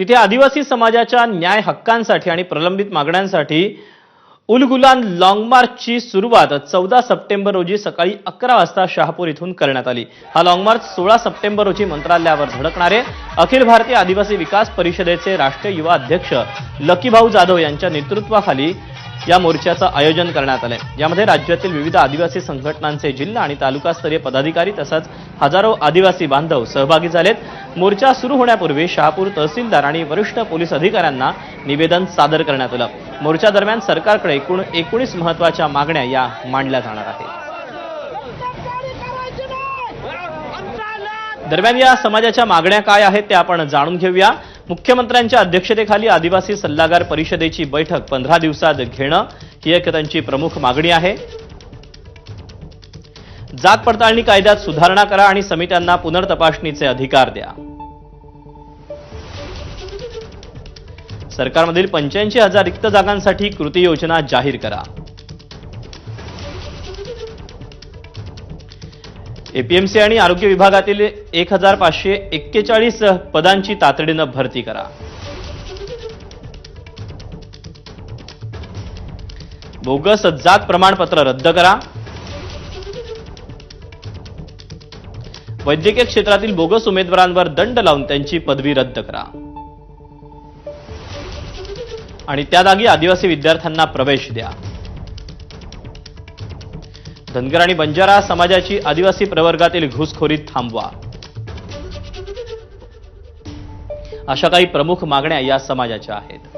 तिथे आदिवासी समाजाच्या न्याय हक्कांसाठी आणि प्रलंबित मागण्यांसाठी उलगुलान लॉंग मार्चची सुरुवात चौदा सप्टेंबर रोजी सकाळी अकरा वाजता शहापूर इथून करण्यात आली. हा लॉंग मार्च सोळा सप्टेंबर रोजी मंत्रालयावर धडकणारे अखिल भारतीय आदिवासी विकास परिषदेचे राष्ट्रीय युवा अध्यक्ष लकीभाऊ जाधव यांच्या नेतृत्वाखाली या मोर्चाचं आयोजन करण्यात आलंय. यामध्ये राज्यातील विविध आदिवासी संघटनांचे जिल्हा आणि तालुकास्तरीय पदाधिकारी तसंच हजारो आदिवासी बांधव सहभागी झालेत. मोर्चा सुरू होण्यापूर्वी शहापूर तहसीलदार आणि वरिष्ठ पोलीस अधिकाऱ्यांना निवेदन सादर करण्यात आलं. मोर्चा दरम्यान सरकारकडे एकूण एकोणीस महत्त्वाच्या मागण्या या मांडल्या जाणार आहेत. दरम्यान या समाजाच्या मागण्या काय आहेत ते आपण जाणून घेऊया. मुख्यमंत्र्यांच्या अध्यक्षतेखाली आदिवासी सल्लागार परिषदेची बैठक पंधरा दिवसात घेणं ही एक त्यांची प्रमुख मागणी आहे. जात पडताळणी कायद्यात सुधारणा करा आणि समित्यांना पुनर्तपासणीचे अधिकार द्या. सरकारमधील पंच्याऐंशी हजार रिक्त जागांसाठी कृती योजना जाहीर करा. एपीएमसी आणि आरोग्य विभागातील एक हजार पाचशे एक्केचाळीस पदांची तातडीनं भरती करा. बोगस जात प्रमाणपत्र रद्द करा. वैद्यकीय क्षेत्रातील बोगस उमेदवारांवर दंड लावून त्यांची पदवी रद्द करा. आणि त्या जागी आदिवासी विद्यार्थ्यांना प्रवेश द्या. धनगर आणि बंजारा समाजाची आदिवासी प्रवर्गातील घुसखोरी थांबवा. अशा काही प्रमुख मागण्या या समाजाच्या आहेत.